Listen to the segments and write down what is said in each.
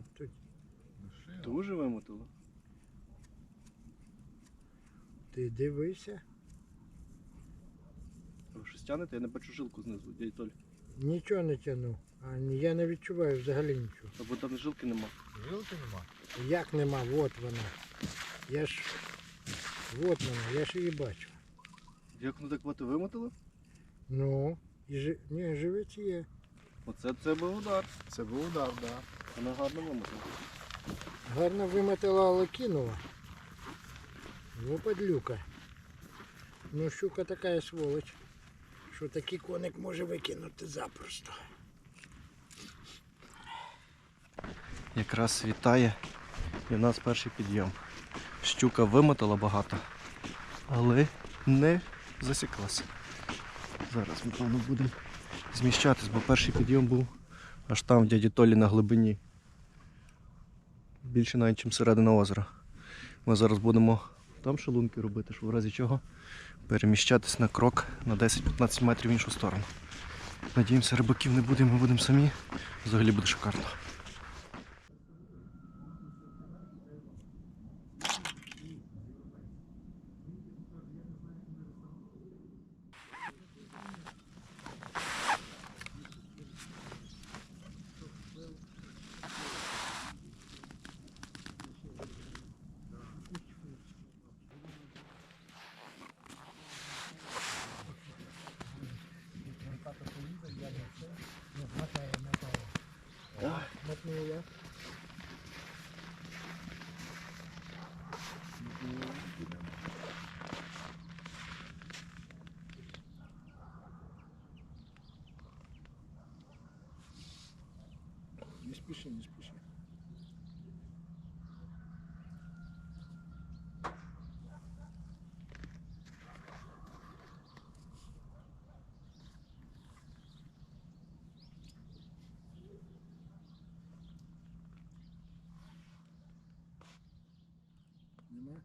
йоптуть. Дуже вимотало. Ти дивися. Ви щось тянете? Я не бачу жилку знизу, дядь Толь. Нічого не тягнув. А я не відчуваю взагалі нічого. Або там жилки нема. Жилки нема. Як нема, от вона. Я ж. От вона, я ж її бачу. Як воно так багато вимотало? Ну, і жи... Ні, живець є. Оце це був удар. Це був удар, так. Да. Вона гарно вимотала. Гарно вимотала, але кинула. Ну, падлюка. Ну, щука така сволоч, що такий коник може викинути запросто. Якраз світає і в нас перший підйом. Щука вимотала багато, але не засіклася. Зараз ми певно будемо зміщатись, бо перший підйом був аж там в дяді Толі на глибині. Більше навіть, ніж середина озера. Ми зараз будемо там шалунки робити, щоб в разі чого переміщатись на крок на 10-15 метрів в іншу сторону. Надіємося, рибаків не буде, ми будемо самі. Взагалі буде шикарно. Мотнула. Не спіши, не спіши. Нема?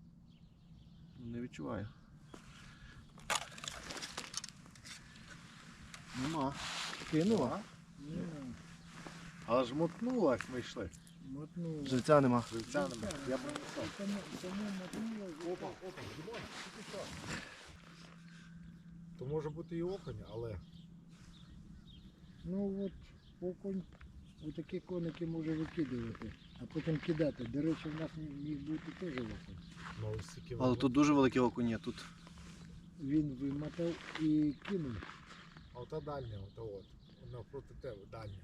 Не відчуваю. Нема. Кинула? Але ж мотнула, як ми йшли. Мотнула. Живця нема. Живця нема. Я б. Тому, тому мотнула. Опа, опа, що. То може бути і окунь, але Ну от окунь, отакі коники може викидувати, а потім кидати. До речі, в нас міг бути теж окунь. ну, ось такі Але тут дуже великі окуні, тут Він вимотав і кинув. А ота дальня, ота от. Вона проти тебе, дальня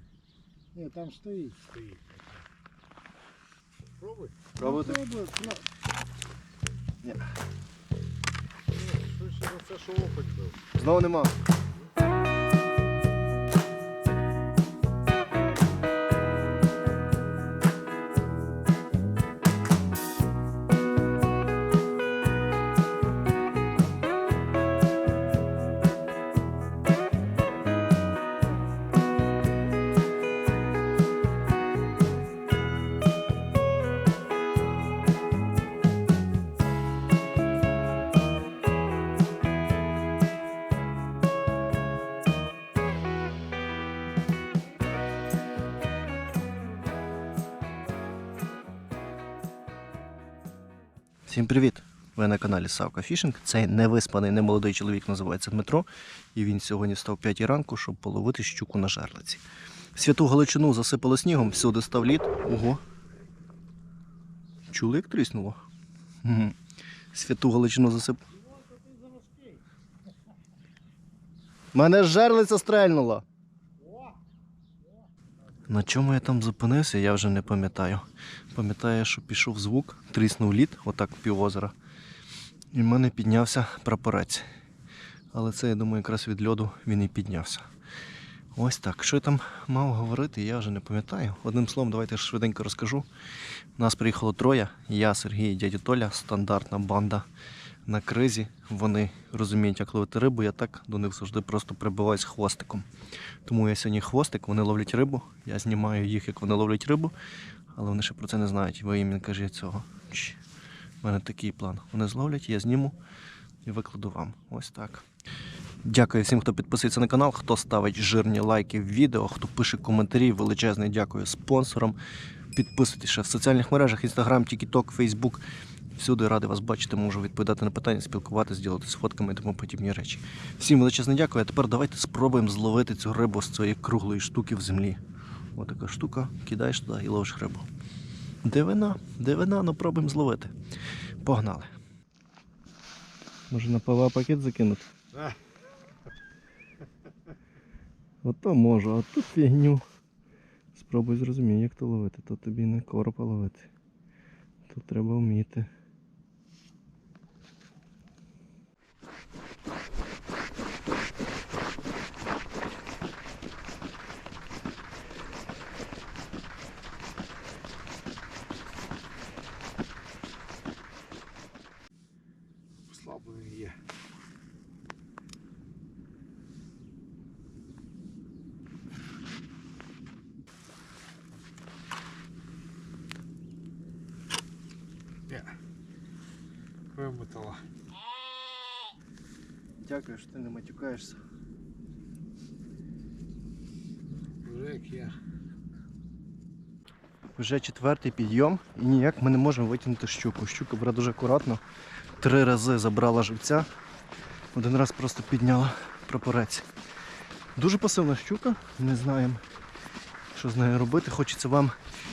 Ні, там стоїть. стоїть. Пробуй. пробувати. Пробуй, пробуй. Ну, Ні. за це, що окунь був. Знову нема. Всім привіт! Ви на каналі Савка Фішинг. Цей невиспаний, немолодий чоловік називається Дмитро. І він сьогодні став 5 ранку, щоб половити щуку на жерлиці. Святу Галичину засипало снігом, всюди став лід. Ого. Чули, як тріснуло? Мгм. Святу Галичину засип. Мене жерлиця стрельнула. На чому я там зупинився, я вже не пам'ятаю. Пам'ятаю, що пішов звук, тріснув лід, отак півозера. І в мене піднявся прапорець. Але це, я думаю, якраз від льоду він і піднявся. Ось так. Що я там мав говорити, я вже не пам'ятаю. Одним словом, давайте швиденько розкажу. Нас приїхало троє. Я, Сергій і дядя Толя, стандартна банда на кризі. Вони розуміють, як ловити рибу, я так до них завжди просто прибиваюсь хвостиком. Тому я сьогодні хвостик, вони ловлять рибу, я знімаю їх, як вони ловлять рибу, але вони ще про це не знають. Ви їм не кажіть цього. У мене такий план. Вони зловлять, я зніму і викладу вам. Ось так. Дякую всім, хто підписується на канал, хто ставить жирні лайки в відео, хто пише коментарі. Величезне дякую спонсорам. Підписуйтесь ще в соціальних мережах, Instagram, TikTok, Facebook. Всюди радий вас бачити, можу відповідати на питання, спілкуватися, ділитися фотками і тому подібні речі. Всім величезне дякую. А тепер давайте спробуємо зловити цю рибу з цієї круглої штуки в землі. Ось така штука, кидаєш туди і ловиш рибу. Дивина, дивина, ну пробуємо зловити. Погнали. Може на ПВА пакет закинути? Ото можу, а тут фігню. Спробуй зрозуміти, як то ловити. То тобі не коропа ловити. Тут треба вміти. Послаблений є. Ні. Вимотала. Дякую, що ти не матюкаєшся. Вже як є. Вже четвертий підйом і ніяк ми не можемо витягнути щуку. Щука бере дуже акуратно. Три рази забрала живця. Один раз просто підняла прапорець. Дуже пасивна щука, не знаємо, що з нею робити. Хочеться вам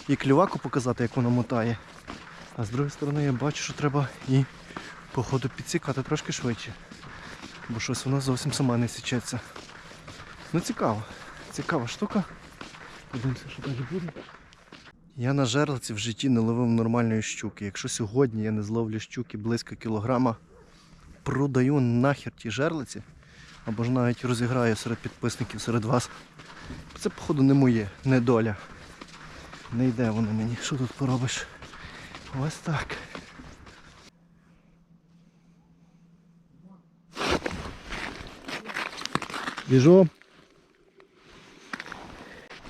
і клюваку показати, як вона мотає. А з другої сторони я бачу, що треба і по ходу підсікати трошки швидше. Бо щось вона зовсім сама не січеться. Ну цікаво. Цікава штука. Подивимося, що далі буде. Я на жерлиці в житті не ловив нормальної щуки. Якщо сьогодні я не зловлю щуки близько кілограма, продаю нахер ті жерлиці, або ж навіть розіграю серед підписників, серед вас. Це, походу, не моє, не доля. Не йде воно мені. Що тут поробиш? Ось так. Біжу.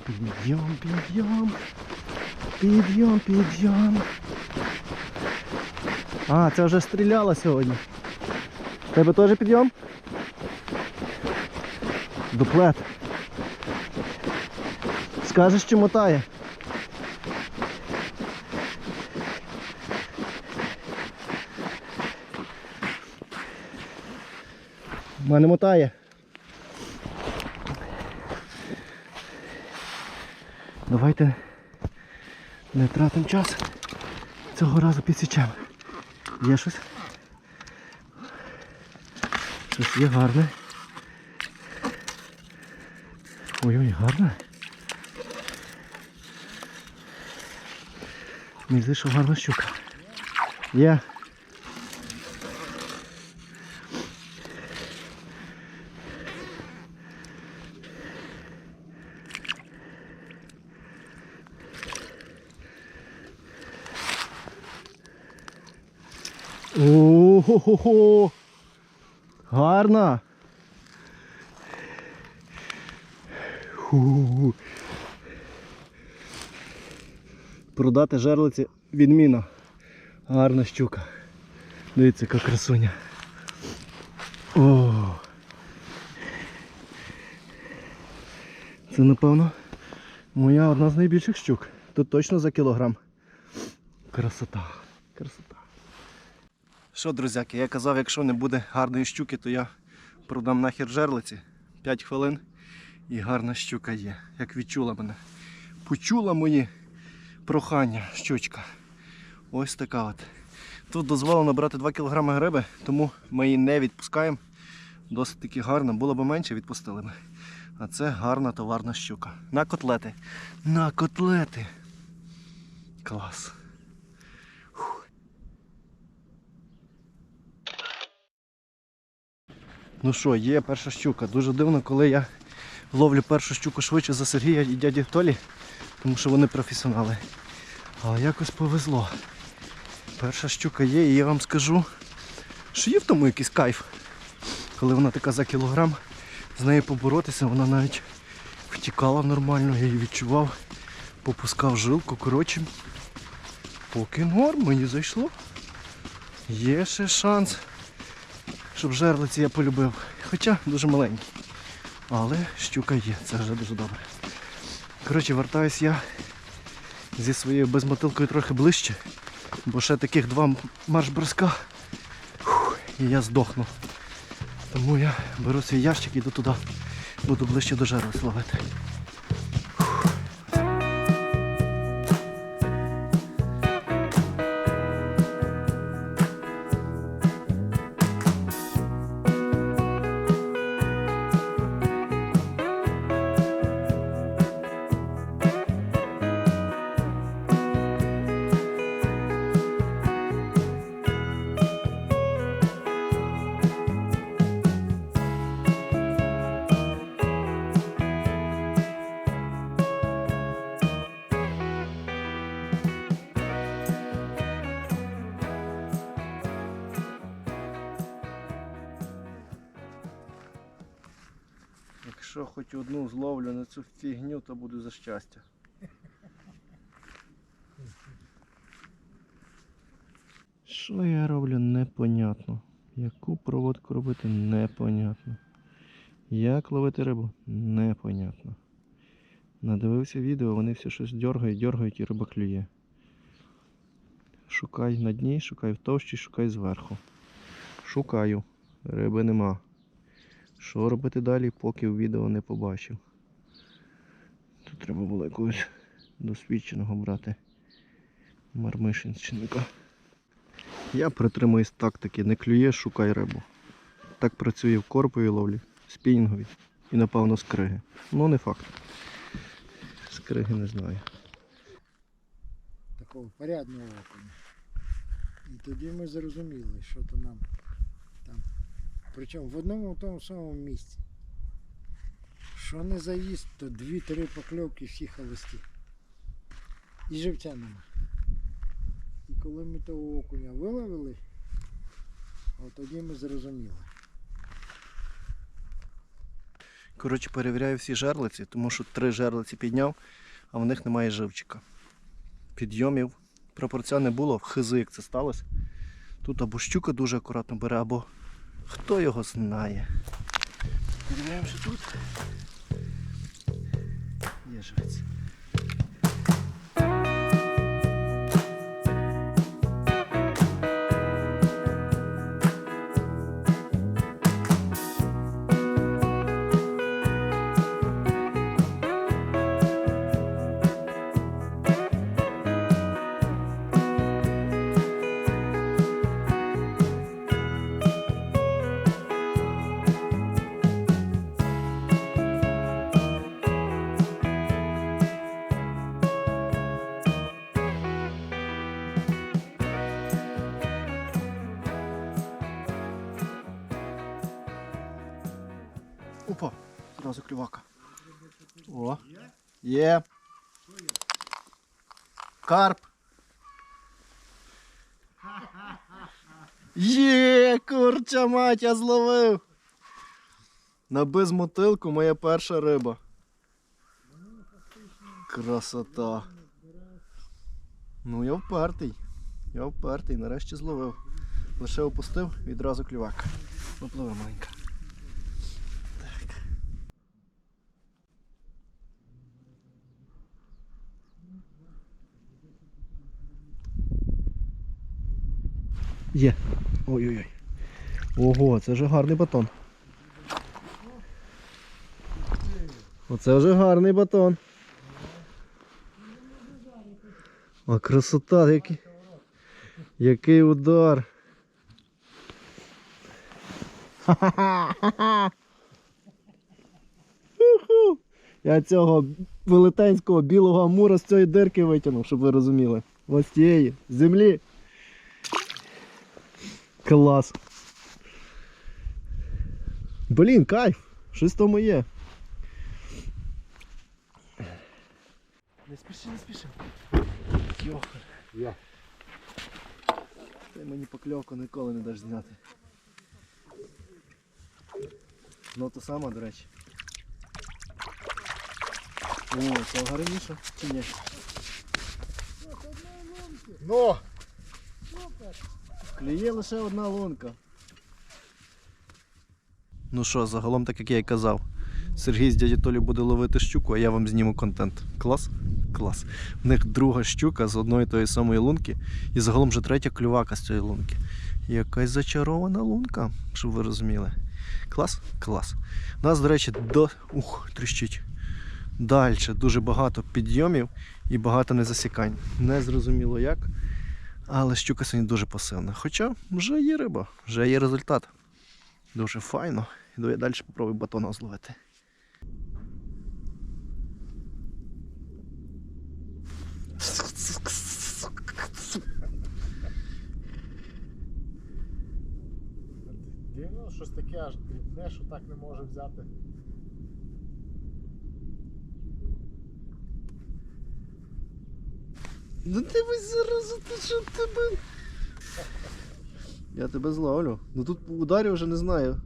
Підйом, підйом. Підйом, підйом. А, це вже стріляла сьогодні. Тебе теж підйом? Дуплет. Скажеш, чи мотає? В мене мотає. Давайте не тратимо час. Цього разу підсічемо. Є щось? Щось є гарне. Ой-ой, гарне. Мені здається, що гарна щука. Є. Ого! Гарна! Ху. Продати жерлиці відміна. Гарна щука. Дивіться, яка красуня. О! Це напевно моя одна з найбільших щук. Тут точно за кілограм. Красота. Красота. Що, друзяки, я казав, якщо не буде гарної щуки, то я продам нахер жерлиці. 5 хвилин і гарна щука є. Як відчула мене. Почула мої прохання, щучка. Ось така от. Тут дозволено брати 2 кг гриби, тому ми її не відпускаємо. Досить таки гарна. Було б менше, відпустили б. А це гарна товарна щука. На котлети. На котлети. Клас. Ну що, є перша щука. Дуже дивно, коли я ловлю першу щуку швидше за Сергія і дяді Толі, тому що вони професіонали. Але якось повезло. Перша щука є, і я вам скажу, що є в тому якийсь кайф. Коли вона така за кілограм, з нею поборотися, вона навіть втікала нормально, я її відчував, попускав жилку, коротше. Поки норм, мені зайшло. Є ще шанс щоб жерлиці я полюбив. Хоча дуже маленький. Але щука є, це вже дуже добре. Коротше, вертаюсь я зі своєю безмотилкою трохи ближче, бо ще таких два марш-броска і я здохну. Тому я беру свій ящик і йду туди. Буду ближче до жерлиць ловити. Одну зловлю на цю фігню, то буду за щастя. Що я роблю непонятно. Яку проводку робити непонятно. Як ловити рибу непонятно. Надивився відео, вони все щось дергають, дергають і риба клює. Шукай на дні, шукай в товщі, шукай зверху. Шукаю. Риби нема. Що робити далі, поки в відео не побачив. Тут треба було якогось досвідченого брати мармишинченка. Я притримуюсь тактики, не клює, шукай рибу. Так працює в корповій ловлі, спінінгові і напевно скриги. Ну не факт. Скриги не знаю. такого порядного окуня. І тоді ми зрозуміли, що то нам. Причому в одному тому самому місці. Що не заїзд, то дві-три покльовки всі холості. І живця нема. І коли ми того окуня виловили, от тоді ми зрозуміли. Коротше, перевіряю всі жерлиці, тому що три жерлиці підняв, а в них немає живчика. Підйомів пропорція не було, в хизу як це сталося. Тут або щука дуже акуратно бере, або хто його знає. Подивляємося тут. Є живець. О, є. Карп. Є, курча мать, я зловив. На безмотилку моя перша риба. Красота. Ну я впертий. Я впертий, нарешті зловив. Лише опустив, відразу клювак. Ну, пливе маленька. Є. Ой-ой-ой. Ого, це вже гарний батон. Оце вже гарний батон. А красота, який, який удар. Ха-ха-ха! Я цього велетенського білого амура з цієї дирки витягнув, щоб ви розуміли. Ось цієї землі. Клас. Блін, кайф. Щось тому є. Не спіши, не спіши. Йохар. Я. Ти мені покльовку ніколи не даш зняти. Ну то саме, до речі. О, це гарніше чи ні? Ну, Клює лише одна лунка. Ну що, загалом, так як я і казав, Сергій з дяді Толі буде ловити щуку, а я вам зніму контент. Клас? Клас. В них друга щука з одної тої самої лунки, і загалом вже третя клювака з цієї лунки. Якась зачарована лунка, щоб ви розуміли. Клас? Клас. У нас, до речі, до. Ух, тріщить. Далі дуже багато підйомів і багато незасікань. Не зрозуміло як. Але щука сьогодні дуже пасивна. Хоча вже є риба, вже є результат. Дуже файно. Іду я далі попробую батона зловити. Дивно, щось таке аж дрібне, що так не може взяти. Ну дивись зараз, ти що тебе. Я тебе зловлю. Ну тут по ударі вже не знаю.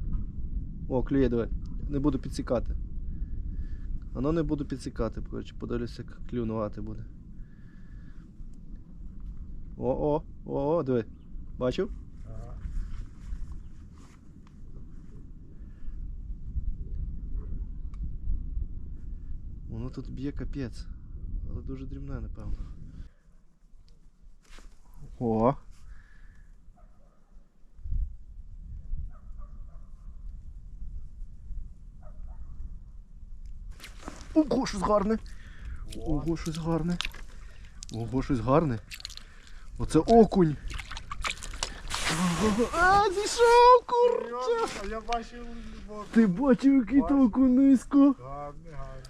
О, клює, давай. Не буду підсікати. Воно не буду підсікати, коротше, подивлюся, як клюнувати буде. О-о, о-о, диви. Бачив? Ага. Воно тут б'є капець. Але дуже дрібне, напевно. О. Ого, щось гарне. Ого, щось гарне. Ого, щось гарне. Оце окунь. А, зійшов, курча! А я бачив, Ти бачив, який то окунь низько? гарний, гарний.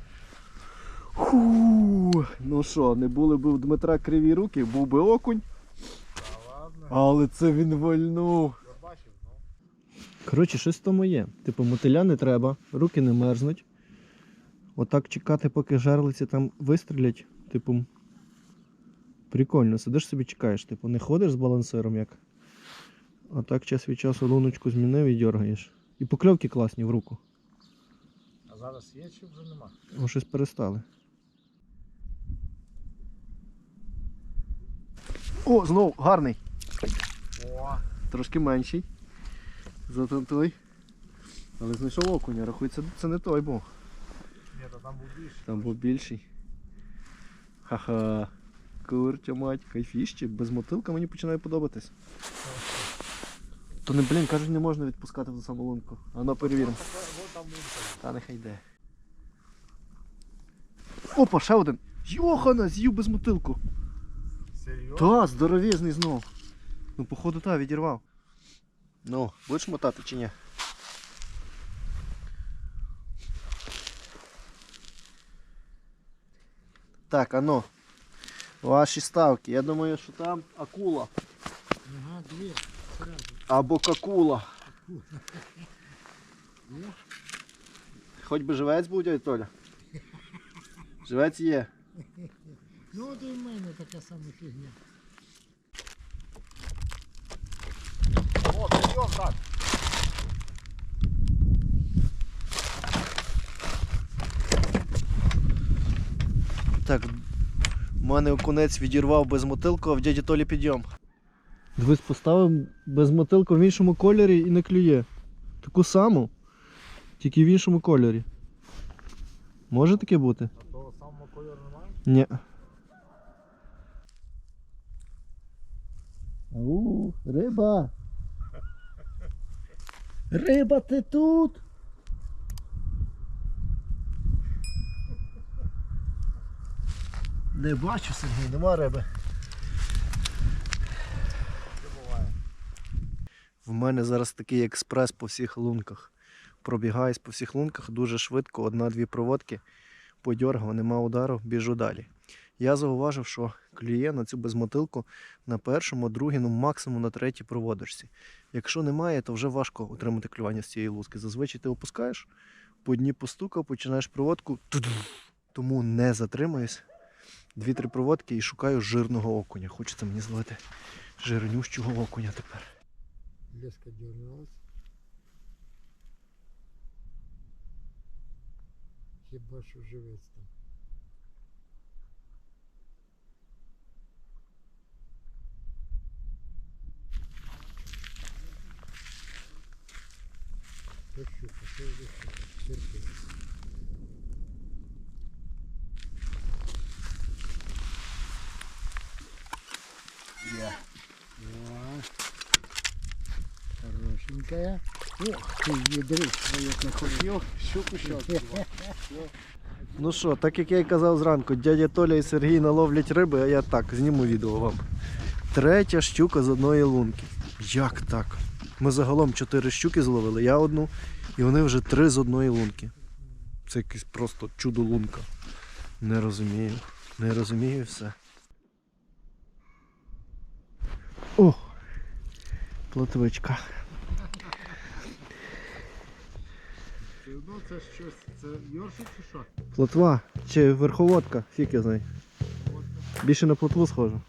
Фу. Ну що, не були б у Дмитра криві руки, був би окунь. Але це він вальнув. Ну. Коротше, щось тому є. Типу, мотиля не треба, руки не мерзнуть. Отак чекати, поки жерлиці там вистрілять, типу. Прикольно, сидиш собі чекаєш, типу, не ходиш з балансиром як. А так час від часу луночку змінив і дергаєш. І покльовки класні в руку. А зараз є чи вже нема? О, щось перестали. О, знов гарний. О, Трошки менший. Зато той. Але знайшов окуня, рахується, це не той був. ні, то там був більше. Там був більший. Ха-ха. Курча мать, кайфіще, без мотилка мені починає подобатись. То не, блін, кажуть, не можна відпускати в саму лунку. А ну перевіримо. Та нехай йде. Опа, ще один. Йохана, з'їв без мотилку. Серйозно? Та, здоровезний знов. Ну, походу, та, відірвав. Ну, будеш мотати чи ні? Так, ано. Ваші ставки. Я думаю, що там акула. Ага, дві. Сразу. Або какула. Хоч би живець був, дядь Толя. Живець є. Ну от і в мене така сама фігня. О, підйом так. Так, в мене окунець відірвав без мотилку, а в дяді Толі підйом. Дивись, поставив без мотилку в іншому кольорі і не клює. Таку саму, тільки в іншому кольорі. Може таке бути? А того самого кольору немає? Ні. Ау, риба. Риба, ти тут? Не бачу, Сергій, нема риби. В мене зараз такий експрес по всіх лунках. Пробігаюсь по всіх лунках дуже швидко, одна-дві проводки, подьоргав, нема удару, біжу далі. Я зауважив, що клює на цю безмотилку на першому, другій, ну максимум на третій проводишці. Якщо немає, то вже важко отримати клювання з цієї луски. Зазвичай ти опускаєш, по дні постукав, починаєш проводку, тому не затримаюсь. Дві-три проводки і шукаю жирного окуня. Хочеться мені зловити жирнющого окуня тепер. Леска дернулась. Хіба що живець Прощуха, це вже терпить. Я. Хорошенькая. Ох ти, ядрись, як не. Щуку щас. Ну що, так як я й казав зранку, дядя Толя і Сергій наловлять риби, а я так зніму відео вам. Третя щука з одної лунки. Як так? Ми загалом чотири щуки зловили, я одну, і вони вже три з одної лунки. Це якесь просто чудо лунка. Не розумію. Не розумію все. О! Плотвичка. Це одно це щось. Це Йоршик чи що? Плотва чи верховодка, фіг я знаю. Більше на плотву схоже.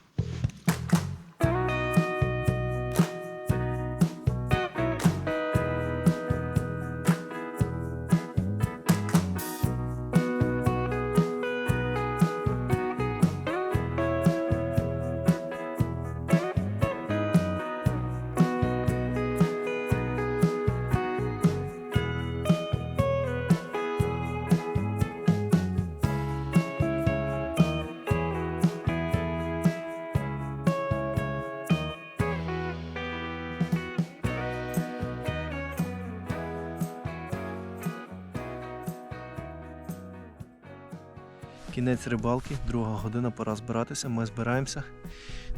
Кінець рибалки, друга година, пора збиратися. Ми збираємося.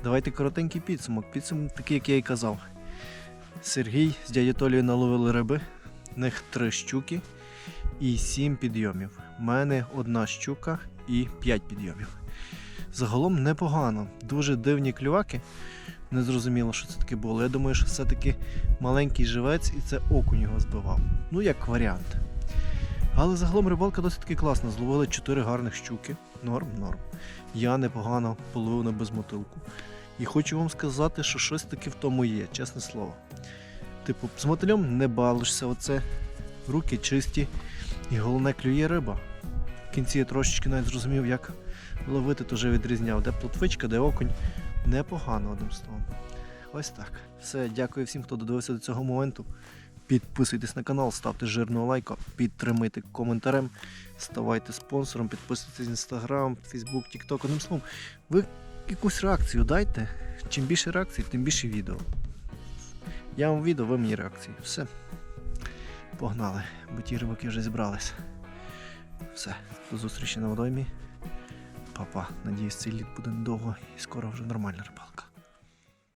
Давайте коротенький підсумок. Підсумок такий, як я і казав. Сергій з дядю Толією наловили риби. В них три щуки і сім підйомів. У мене одна щука і п'ять підйомів. Загалом непогано. Дуже дивні клюваки. Не зрозуміло, що це таке було. Я думаю, що все-таки маленький живець і це окунь його збивав. Ну, як варіант. Але загалом рибалка досить таки класна. Зловили 4 гарних щуки. Норм, норм. Я непогано половив на безмотилку. І хочу вам сказати, що щось таке в тому є, чесне слово. Типу, з мотилем не балишся, оце. Руки чисті. І головне клює риба. В кінці я трошечки навіть зрозумів, як ловити, то вже відрізняв. Де плотвичка, де окунь. Непогано одним словом. Ось так. Все, дякую всім, хто додивився до цього моменту. Підписуйтесь на канал, ставте жирного лайка, підтримуйте коментарем, ставайте спонсором, підписуйтесь інстаграм, фейсбук, тікток. Одним словом, ви якусь реакцію дайте. Чим більше реакцій, тим більше відео. Я вам відео, ви мені реакції. Все. Погнали, бо ті рибаки вже зібрались. Все, до зустрічі на водоймі. Папа, надіюсь, цей літ буде недовго і скоро вже нормальна рибалка.